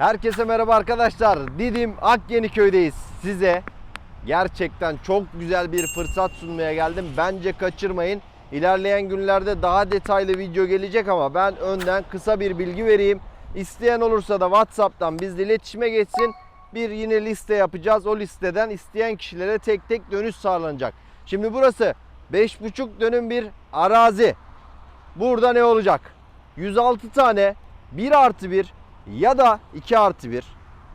Herkese merhaba arkadaşlar. Didim Akyeniköy'deyiz. Size gerçekten çok güzel bir fırsat sunmaya geldim. Bence kaçırmayın. İlerleyen günlerde daha detaylı video gelecek ama ben önden kısa bir bilgi vereyim. İsteyen olursa da WhatsApp'tan bizle iletişime geçsin. Bir yine liste yapacağız. O listeden isteyen kişilere tek tek dönüş sağlanacak. Şimdi burası 5,5 dönüm bir arazi. Burada ne olacak? 106 tane 1 artı 1 ya da 2 artı 1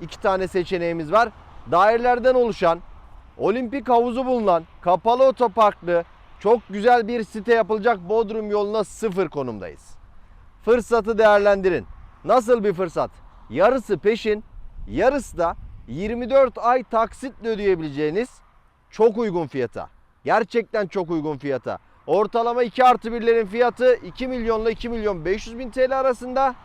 iki tane seçeneğimiz var. Dairelerden oluşan olimpik havuzu bulunan kapalı otoparklı çok güzel bir site yapılacak Bodrum yoluna sıfır konumdayız. Fırsatı değerlendirin. Nasıl bir fırsat? Yarısı peşin, yarısı da 24 ay taksitle ödeyebileceğiniz çok uygun fiyata. Gerçekten çok uygun fiyata. Ortalama 2 artı 1'lerin fiyatı 2 milyonla 2 milyon 500 bin TL arasında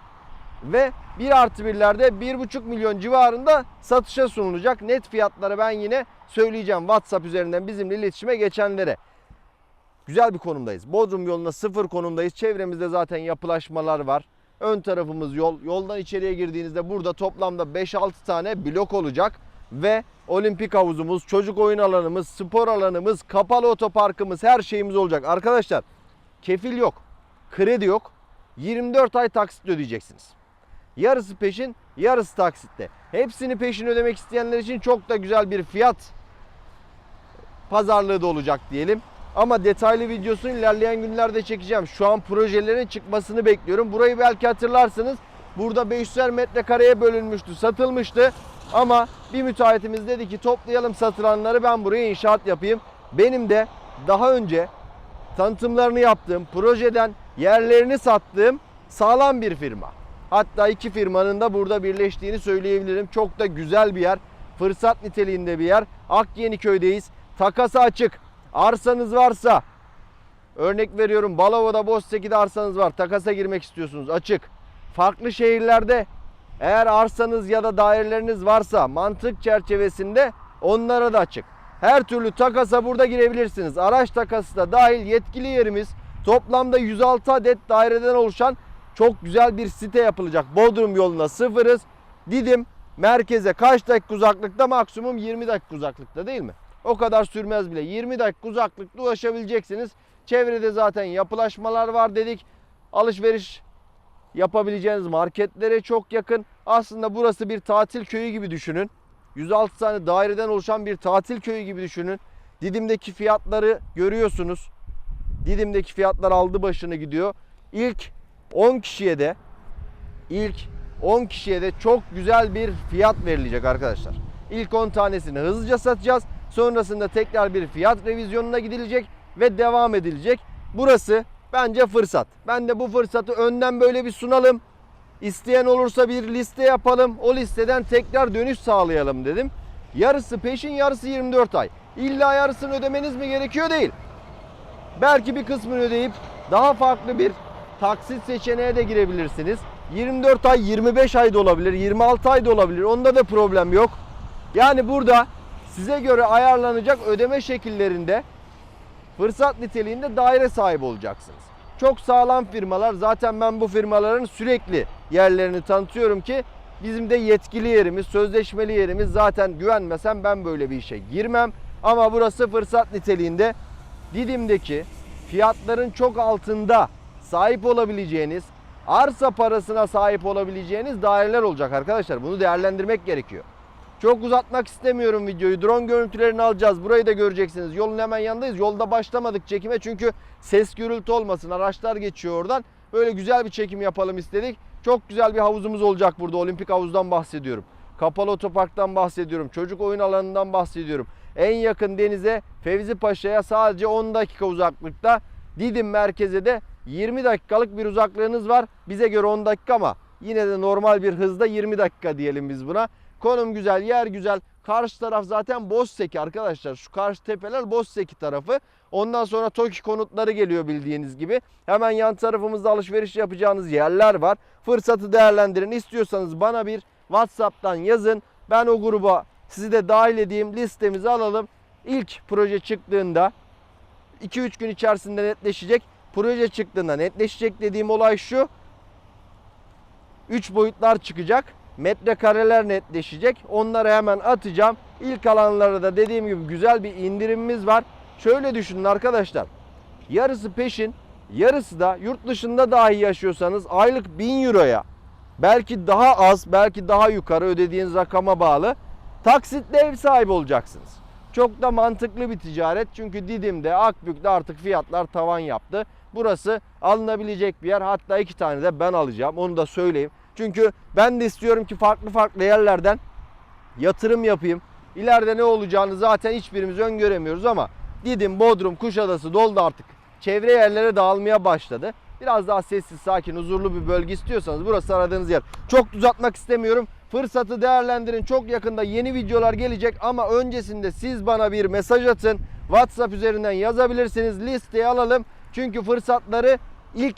ve 1 artı 1'lerde 1,5 milyon civarında satışa sunulacak. Net fiyatları ben yine söyleyeceğim WhatsApp üzerinden bizimle iletişime geçenlere. Güzel bir konumdayız. Bodrum yoluna sıfır konumdayız. Çevremizde zaten yapılaşmalar var. Ön tarafımız yol. Yoldan içeriye girdiğinizde burada toplamda 5-6 tane blok olacak. Ve olimpik havuzumuz, çocuk oyun alanımız, spor alanımız, kapalı otoparkımız her şeyimiz olacak. Arkadaşlar kefil yok, kredi yok. 24 ay taksit ödeyeceksiniz. Yarısı peşin, yarısı taksitle. Hepsini peşin ödemek isteyenler için çok da güzel bir fiyat pazarlığı da olacak diyelim. Ama detaylı videosunu ilerleyen günlerde çekeceğim. Şu an projelerin çıkmasını bekliyorum. Burayı belki hatırlarsınız. Burada 500'er metrekareye bölünmüştü, satılmıştı. Ama bir müteahhitimiz dedi ki toplayalım satılanları ben buraya inşaat yapayım. Benim de daha önce tanıtımlarını yaptığım, projeden yerlerini sattığım sağlam bir firma. Hatta iki firmanın da burada birleştiğini söyleyebilirim. Çok da güzel bir yer. Fırsat niteliğinde bir yer. Akyeniköy'deyiz. Takası açık. Arsanız varsa örnek veriyorum Balova'da Boztepe'de arsanız var. Takasa girmek istiyorsunuz. Açık. Farklı şehirlerde eğer arsanız ya da daireleriniz varsa mantık çerçevesinde onlara da açık. Her türlü takasa burada girebilirsiniz. Araç takası da dahil yetkili yerimiz toplamda 106 adet daireden oluşan çok güzel bir site yapılacak. Bodrum yoluna sıfırız. Didim merkeze kaç dakika uzaklıkta maksimum 20 dakika uzaklıkta değil mi? O kadar sürmez bile. 20 dakika uzaklıkta ulaşabileceksiniz. Çevrede zaten yapılaşmalar var dedik. Alışveriş yapabileceğiniz marketlere çok yakın. Aslında burası bir tatil köyü gibi düşünün. 106 tane daireden oluşan bir tatil köyü gibi düşünün. Didim'deki fiyatları görüyorsunuz. Didim'deki fiyatlar aldı başını gidiyor. İlk 10 kişiye de ilk 10 kişiye de çok güzel bir fiyat verilecek arkadaşlar. İlk 10 tanesini hızlıca satacağız. Sonrasında tekrar bir fiyat revizyonuna gidilecek ve devam edilecek. Burası bence fırsat. Ben de bu fırsatı önden böyle bir sunalım. İsteyen olursa bir liste yapalım. O listeden tekrar dönüş sağlayalım dedim. Yarısı peşin, yarısı 24 ay. İlla yarısını ödemeniz mi gerekiyor değil. Belki bir kısmını ödeyip daha farklı bir taksit seçeneğe de girebilirsiniz. 24 ay, 25 ay da olabilir, 26 ay da olabilir. Onda da problem yok. Yani burada size göre ayarlanacak ödeme şekillerinde fırsat niteliğinde daire sahibi olacaksınız. Çok sağlam firmalar. Zaten ben bu firmaların sürekli yerlerini tanıtıyorum ki bizim de yetkili yerimiz, sözleşmeli yerimiz zaten güvenmesem ben böyle bir işe girmem. Ama burası fırsat niteliğinde Didim'deki fiyatların çok altında sahip olabileceğiniz, arsa parasına sahip olabileceğiniz daireler olacak arkadaşlar. Bunu değerlendirmek gerekiyor. Çok uzatmak istemiyorum videoyu. Drone görüntülerini alacağız. Burayı da göreceksiniz. Yolun hemen yanındayız. Yolda başlamadık çekime çünkü ses gürültü olmasın. Araçlar geçiyor oradan. Böyle güzel bir çekim yapalım istedik. Çok güzel bir havuzumuz olacak burada. Olimpik havuzdan bahsediyorum. Kapalı otoparktan bahsediyorum. Çocuk oyun alanından bahsediyorum. En yakın denize Fevzi Paşa'ya sadece 10 dakika uzaklıkta. Didim merkeze de 20 dakikalık bir uzaklığınız var. Bize göre 10 dakika ama yine de normal bir hızda 20 dakika diyelim biz buna. Konum güzel, yer güzel. Karşı taraf zaten Bozseki arkadaşlar. Şu karşı tepeler Bozseki tarafı. Ondan sonra TOKİ konutları geliyor bildiğiniz gibi. Hemen yan tarafımızda alışveriş yapacağınız yerler var. Fırsatı değerlendirin. İstiyorsanız bana bir WhatsApp'tan yazın. Ben o gruba sizi de dahil edeyim. Listemizi alalım. İlk proje çıktığında 2-3 gün içerisinde netleşecek. Proje çıktığında netleşecek dediğim olay şu. 3 boyutlar çıkacak. metrekareler netleşecek. Onları hemen atacağım. İlk alanlara da dediğim gibi güzel bir indirimimiz var. Şöyle düşünün arkadaşlar. Yarısı peşin, yarısı da yurt dışında dahi yaşıyorsanız aylık 1000 euroya belki daha az, belki daha yukarı ödediğiniz rakama bağlı taksitle ev sahibi olacaksınız. Çok da mantıklı bir ticaret çünkü Didim'de, Akbük'te artık fiyatlar tavan yaptı. Burası alınabilecek bir yer. Hatta iki tane de ben alacağım. Onu da söyleyeyim. Çünkü ben de istiyorum ki farklı farklı yerlerden yatırım yapayım. İleride ne olacağını zaten hiçbirimiz öngöremiyoruz ama Didim, Bodrum, Kuşadası doldu artık. Çevre yerlere dağılmaya başladı. Biraz daha sessiz, sakin, huzurlu bir bölge istiyorsanız burası aradığınız yer. Çok uzatmak istemiyorum. Fırsatı değerlendirin. Çok yakında yeni videolar gelecek ama öncesinde siz bana bir mesaj atın. WhatsApp üzerinden yazabilirsiniz. Listeye alalım. Çünkü fırsatları ilk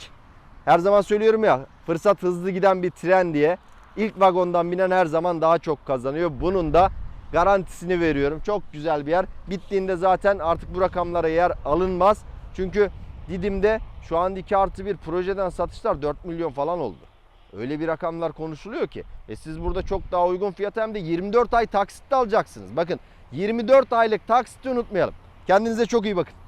her zaman söylüyorum ya fırsat hızlı giden bir tren diye. İlk vagondan binen her zaman daha çok kazanıyor. Bunun da garantisini veriyorum. Çok güzel bir yer. Bittiğinde zaten artık bu rakamlara yer alınmaz. Çünkü Didim'de şu an 2 artı bir projeden satışlar 4 milyon falan oldu. Öyle bir rakamlar konuşuluyor ki. E siz burada çok daha uygun fiyata hem de 24 ay taksitle alacaksınız. Bakın 24 aylık taksiti unutmayalım. Kendinize çok iyi bakın.